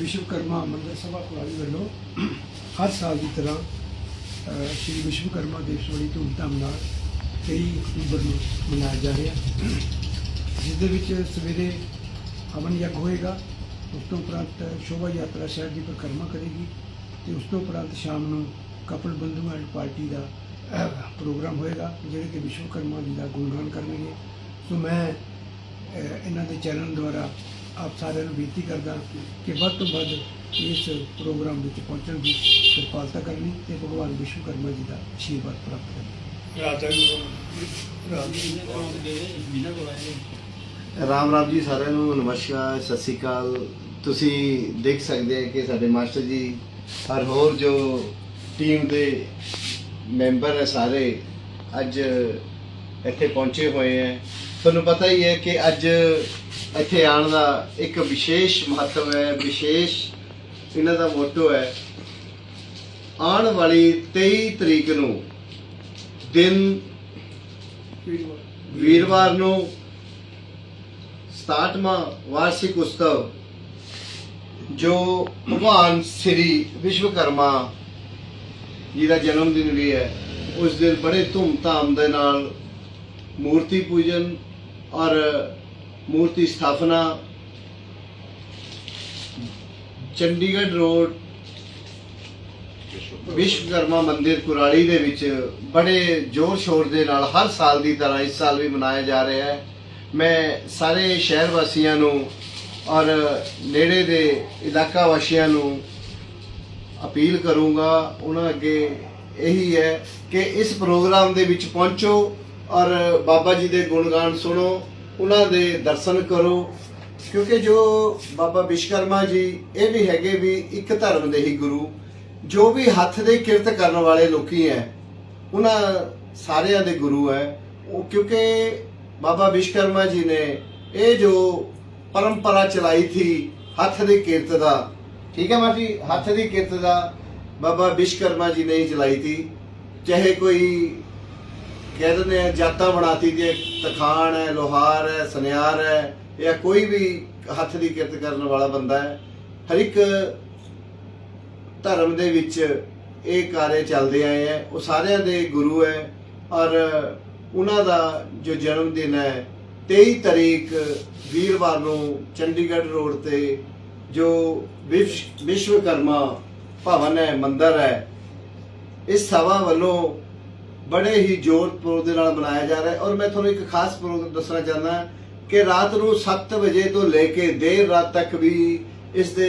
ਵਿਸ਼ਵਕਰਮਾ ਮੰਦਰ ਸਭਾ ਕੁਰਾਲੀ ਵੱਲੋਂ ਹਰ ਸਾਲ ਦੀ ਤਰ੍ਹਾਂ ਸ਼੍ਰੀ ਵਿਸ਼ਵਕਰਮਾ ਦਿਵਸ ਬੜੀ ਧੂਮਧਾਮ ਨਾਲ 23 ਅਕਤੂਬਰ ਨੂੰ ਮਨਾਇਆ ਜਾ ਰਿਹਾ ਜਿਸ ਦੇ ਵਿੱਚ ਸਵੇਰੇ ਹਵਨ ਯੱਗ ਹੋਏਗਾ, ਉਸ ਤੋਂ ਉਪਰੰਤ ਸ਼ੋਭਾ ਯਾਤਰਾ ਸ਼ਹਿਰ ਦੀ ਪਰਿਕਰਮਾ ਕਰੇਗੀ ਤੇ ਉਸ ਤੋਂ ਉਪਰੰਤ ਸ਼ਾਮ ਨੂੰ ਕਪਲ ਬੰਧੂ ਐਂਡ ਪਾਰਟੀ ਦਾ ਪ੍ਰੋਗਰਾਮ ਹੋਏਗਾ, ਜਿਹੜੇ ਕਿ ਵਿਸ਼ਵਕਰਮਾ ਜੀ ਦਾ ਗੁਣਗਾਨ ਕਰਨਗੇ। ਸੋ ਮੈਂ ਇਹਨਾਂ ਦੇ ਚੈਨਲ ਦੁਆਰਾ ਆਪ ਸਾਰਿਆਂ ਨੂੰ ਬੇਨਤੀ ਕਰਦਾ ਕਿ ਵੱਧ ਤੋਂ ਵੱਧ ਇਸ ਪ੍ਰੋਗਰਾਮ ਵਿੱਚ ਪਹੁੰਚਣ ਦੀ ਕਿਰਪਾਲਤਾ ਕਰਨੀ ਤੇ ਭਗਵਾਨ ਵਿਸ਼ਵਕਰਮਾ ਜੀ ਦਾ ਆਸ਼ੀਰਵਾਦ ਪ੍ਰਾਪਤ ਕਰਨੀ। ਰਾਮ ਰਾਮ ਜੀ ਸਾਰਿਆਂ ਨੂੰ ਨਮਸਕਾਰ ਸਤਿ ਸ੍ਰੀ ਅਕਾਲ। ਤੁਸੀਂ ਦੇਖ ਸਕਦੇ ਹੋ ਕਿ ਸਾਡੇ ਮਾਸਟਰ ਜੀ ਹਰ ਹੋਰ ਜੋ ਟੀਮ ਦੇ ਮੈਂਬਰ ਹੈ ਸਾਰੇ ਅੱਜ ਇੱਥੇ ਪਹੁੰਚੇ ਹੋਏ ਹੈ। ਤੁਹਾਨੂੰ ਪਤਾ ਹੀ ਹੈ ਕਿ ਅੱਜ ਇੱਥੇ ਆਉਣ ਦਾ ਇੱਕ ਵਿਸ਼ੇਸ਼ ਮਹੱਤਵ ਹੈ, ਵਿਸ਼ੇਸ਼ ਇਹਨਾਂ ਦਾ ਮੋਟੋ ਹੈ, ਆਉਣ ਵਾਲੀ 23 ਤਰੀਕ ਨੂੰ ਦਿਨ ਵੀਰਵਾਰ ਨੂੰ 67ਵਾਂ ਵਾਰਸ਼ਿਕ ਉਤਸਵ, ਜੋ ਭਗਵਾਨ ਸ੍ਰੀ ਵਿਸ਼ਵਕਰਮਾ ਜੀ ਦਾ ਜਨਮ ਦਿਨ ਵੀ ਹੈ, ਉਸ ਦਿਨ ਬੜੇ ਧੂਮਧਾਮ ਦੇ ਨਾਲ ਮੂਰਤੀ ਪੂਜਨ ਔਰ ਮੂਰਤੀ ਸਥਾਪਨਾ, ਚੰਡੀਗੜ੍ਹ ਰੋਡ, ਵਿਸ਼ਵਕਰਮਾ ਮੰਦਿਰ ਕੁਰਾਲੀ ਦੇ ਵਿੱਚ ਬੜੇ ਜ਼ੋਰ ਸ਼ੋਰ ਦੇ ਨਾਲ ਹਰ ਸਾਲ ਦੀ ਤਰ੍ਹਾਂ ਇਸ ਸਾਲ ਵੀ ਮਨਾਇਆ ਜਾ ਰਿਹਾ ਹੈ। ਮੈਂ ਸਾਰੇ ਸ਼ਹਿਰ ਵਾਸੀਆਂ ਨੂੰ ਔਰ ਨੇੜੇ ਦੇ ਇਲਾਕਾ ਵਾਸੀਆਂ ਨੂੰ ਅਪੀਲ ਕਰੂੰਗਾ, ਉਹਨਾਂ ਅੱਗੇ ਇਹੀ ਹੈ ਕਿ ਇਸ ਪ੍ਰੋਗਰਾਮ ਦੇ ਵਿੱਚ ਪਹੁੰਚੋ ਔਰ ਬਾਬਾ ਜੀ ਦੇ ਗੁਣਗਾਨ ਸੁਣੋ। ਉਹਨਾਂ ਦੇ ਦਰਸ਼ਨ ਕਰੋ, ਕਿਉਂਕਿ ਜੋ ਬਾਬਾ ਵਿਸ਼ਵਕਰਮਾ ਜੀ ਇਹ ਵੀ ਹੈਗੇ ਵੀ ਇੱਕ ਧਰਮ ਦੇ ਹੀ ਗੁਰੂ, ਜੋ ਵੀ ਹੱਥ ਦੇ ਕਿਰਤ ਕਰਨ ਵਾਲੇ ਲੋਕੀ ਹੈ ਉਹਨਾਂ ਸਾਰਿਆਂ ਦੇ ਗੁਰੂ ਹੈ ਉਹ ਕਿਉਂਕਿ ਬਾਬਾ ਵਿਸ਼ਵਕਰਮਾ ਜੀ ਨੇ ਇਹ ਜੋ ਪਰੰਪਰਾ ਚਲਾਈ ਥੀ ਹੱਥ ਦੇ ਕਿਰਤ ਦਾ, ਠੀਕ ਹੈ ਮਾਫੀ ਹੱਥ ਦੀ ਕਿਰਤ ਦਾ ਬਾਬਾ ਵਿਸ਼ਵਕਰਮਾ ਜੀ ਨੇ ਹੀ ਚਲਾਈ ਥੀ, ਚਾਹੇ ਕੋਈ ਕਹਿ ਦਿੰਦੇ ਆ, ਜਾਤਾਂ ਬਣਾਤੀ ਜੇ ਤਖਾਨ ਹੈ, ਲੋਹਾਰ ਹੈ, ਸੁਨਿਆਰ ਹੈ ਜਾਂ ਕੋਈ ਵੀ ਹੱਥ ਦੀ ਕਿਰਤ ਕਰਨ ਵਾਲਾ ਬੰਦਾ ਹੈ। ਹਰ ਇੱਕ ਧਰਮ ਦੇ ਵਿੱਚ ਇਹ ਕਾਰੇ ਚੱਲਦੇ ਆਏ ਹੈ ਉਹ ਸਾਰਿਆਂ ਦੇ ਗੁਰੂ ਹੈ ਔਰ ਉਹਨਾਂ ਦਾ ਜੋ ਜਨਮ ਦਿਨ ਹੈ 23 ਤਰੀਕ ਵੀਰਵਾਰ ਨੂੰ ਚੰਡੀਗੜ੍ਹ ਰੋਡ ਤੇ ਜੋ ਵਿਸ਼- ਵਿਸ਼ਵਕਰਮਾ ਭਵਨ ਹੈ, ਮੰਦਿਰ ਹੈ, ਇਸ ਸਭਾ ਵੱਲੋਂ ਬੜੇ ਹੀ ਜ਼ੋਰ ਦੇ ਨਾਲ ਮਨਾਇਆ ਜਾ ਰਿਹਾ ਹੈ। ਔਰ ਮੈਂ ਤੁਹਾਨੂੰ ਇੱਕ ਖਾਸ ਪ੍ਰੋਗਰਾਮ ਦੱਸਣਾ ਚਾਹੁੰਦਾ ਕਿ ਰਾਤ ਨੂੰ 7 ਵਜੇ ਤੋਂ ਲੈ ਕੇ ਦੇਰ ਰਾਤ ਤੱਕ ਵੀ ਇਸ ਦੇ